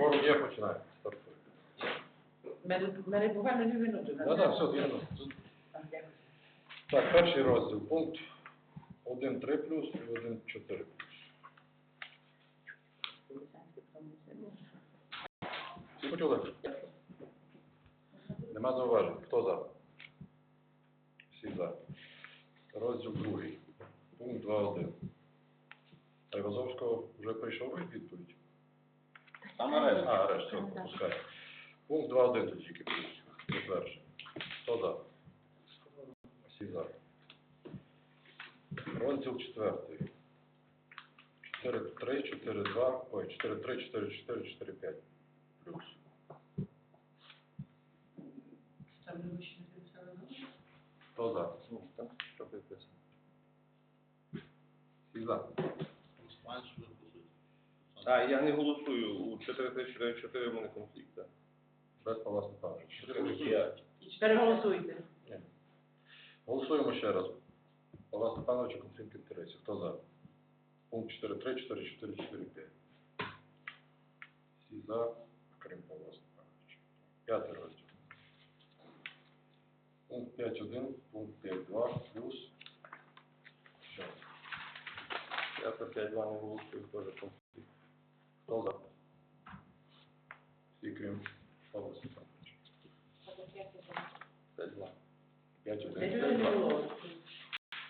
Форум є, починаємо. Стартуй. Мене буквально дві минути. Да, да, все, дві минути. Так, дякую. Так, перший розділ, пункт 1.3 плюс і 1.4 плюс. Всі почули? Нема зауважень. Хто за? Всі за. Розділ другий. Пункт 2.1. А Івазовського вже прийшов відповідь? Там арешт. А, арешт, все, пропускаю. Пункт 2.1 тоді тільки плюс. Затвердження. Хто за? Всі за. Розділ четвертий. 4.3, 4.2, ой, 4.3, 4.4, 4.5. Плюс. Ставлю вище на телевізор. Хто за? Ну, там що підписано? Всі за. А, я не голосую. У 4344 в мене конфлікт. так. Без Павла Степановича. 4.5. Переголосуйте. Голосуємо ще раз. Павла Степановича конфлікт інтересів. Хто за? Пункт 4.3, 4.4, 4.5. Всі за, крім Павла Степановича. П'ятий розділ. Пункт 5.1, пункт 5.2, плюс. Що? Я за 5 2 не голосую, теж конфлікт. Хто за? Всі, крім Павла Степановича. 5 2 Я 5.1, чую, не 5.2. було.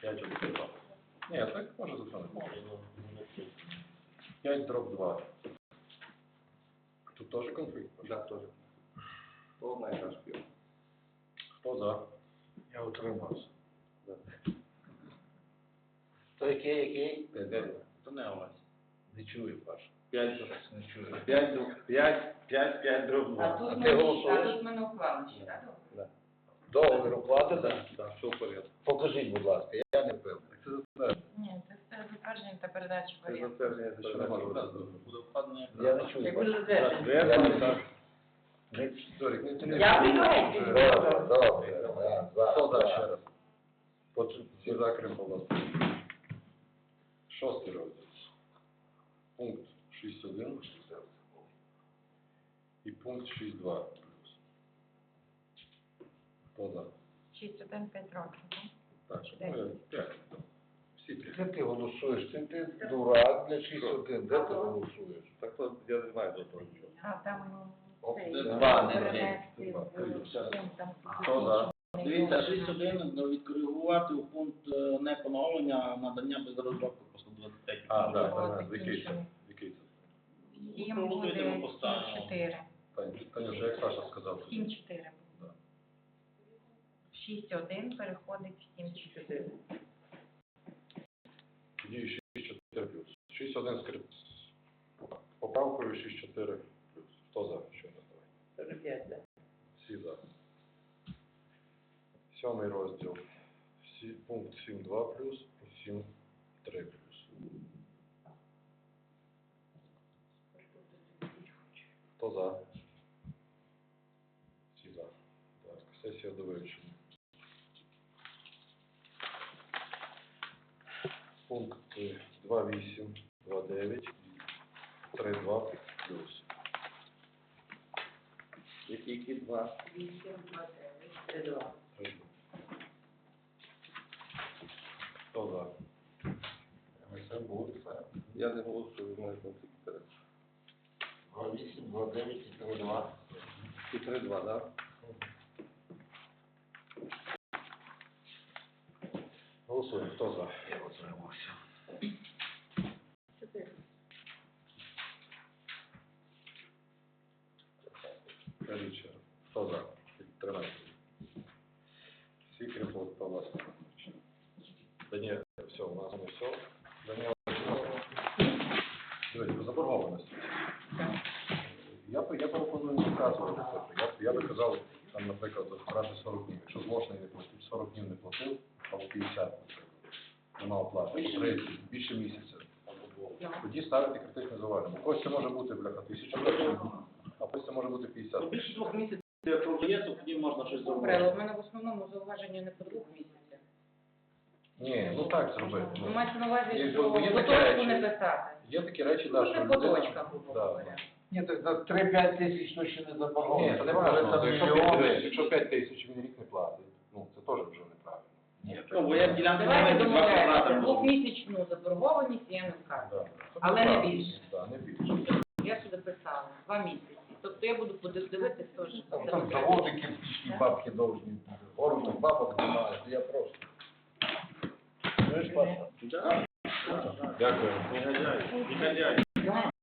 5.1, 5.2. Ні, так може затронути. 5 дроб 2. Тут теж конфлікт. Да, теж. То одна і ж фірма. Хто за? Я утримався. Да. То який, який? То не у нас. Не чую, Паша. 5 Не 5 5 5 5 дроб А тут ти ми, а тут ми не уклали ще, так? Да. Договір укладений? Да, да, все в порядку. Покажіть, будь ласка, я не пив. Це затвердження. Ні, це все затвердження та передача Це затвердження Це не може передачі. бути. Я не чую. Як буде Паша. затверджено. Затвердження, так. Не- Зорік, не. Я приймаю. Добре, добре. да, за, Хто за ще раз? Почу- Всі за, крім Шостий розділ. Пункт 6.1 і пункт 6.2 плюс. Хто за? 6-1, 5 років. так? Так, що ну, я- п'ять. Всі Де ти голосуєш? Ти, ти дурак для 6-1. Де ти голосуєш? Так то я не знаю до того нічого. А там О, цей, це два, не перенести два. в- чим там Хто за? Дивіться, 6.1 ну, відкоригувати у пункт е, не поновлення надання без розробки по 123. А, так, так, який закінчено. Сім буде ми поставимо. 7-4. Таня, Таня, вже як Саша сказав. 7-4. Да. 6-1 переходить в 7-4. Тоді 6-4 плюс. 6-1 скрип. з Поправкою 6-4 плюс. Хто за? Що? Це вже п'ять, так? Всі за. Сьомий розділ. Всі, пункт 7.2 плюс і 7.3 плюс. Хто за? Всі за. Так, сесія до вивчення. Пункти 2.8, 2.9, 3.2 плюс. Які які два? Вісім, два, дев'ять, три, два. Хто за? Це буде. Я не голосую, в мене конфлікт інтересів. 2-8, 2-9 і 3-2. І 3 2 так? Голосуємо. Хто за? Я раз. Хто за? 13. Всі крім Павла Степановича. Даніель, все, у нас не все. Даніель, дивіться, заборгованості. Я, б- я пропоную не. Я, я би казав, там, наприклад, брати 40 днів. Якщо злочний не платив, 40 днів не платив, або 50, наприклад. Нема оплати, 30, більше місяця. Тоді ставити критичне зауваження. Бо когось це може бути, бляха, тисяча гривень, а когось це може бути 50. Ну, Більше двох місяців, якщо вже є, то тоді можна щось Добре, але в мене в основному зауваження не по двох місяцях. Ні, ну так зробити. Ну, Ну, мається на увазі, Є- що бо є по такі речі. не писати. Є такі речі, Ну, да, що це по людина... точках, грубо да, говоря. Ні, так на 3-5 тисяч то ще не Ні, забагато. це не. Якщо мільйони. 5, якщо 5 тисяч він рік не платить, ну це теж вже неправильно. Ні, Ну, бо я ділянка Давайте маленька, два домовляємося, двохмісячну заборгованість я не вкажу. Але не більше. Да, не більше. Я сюди писала, два місяці. Тобто я буду подивитися теж. Там, там заводи кирпичні бабки должні. Оружих бабок немає, я просто. Знаєш, Паша? Дякую. Негодяй, негодяй.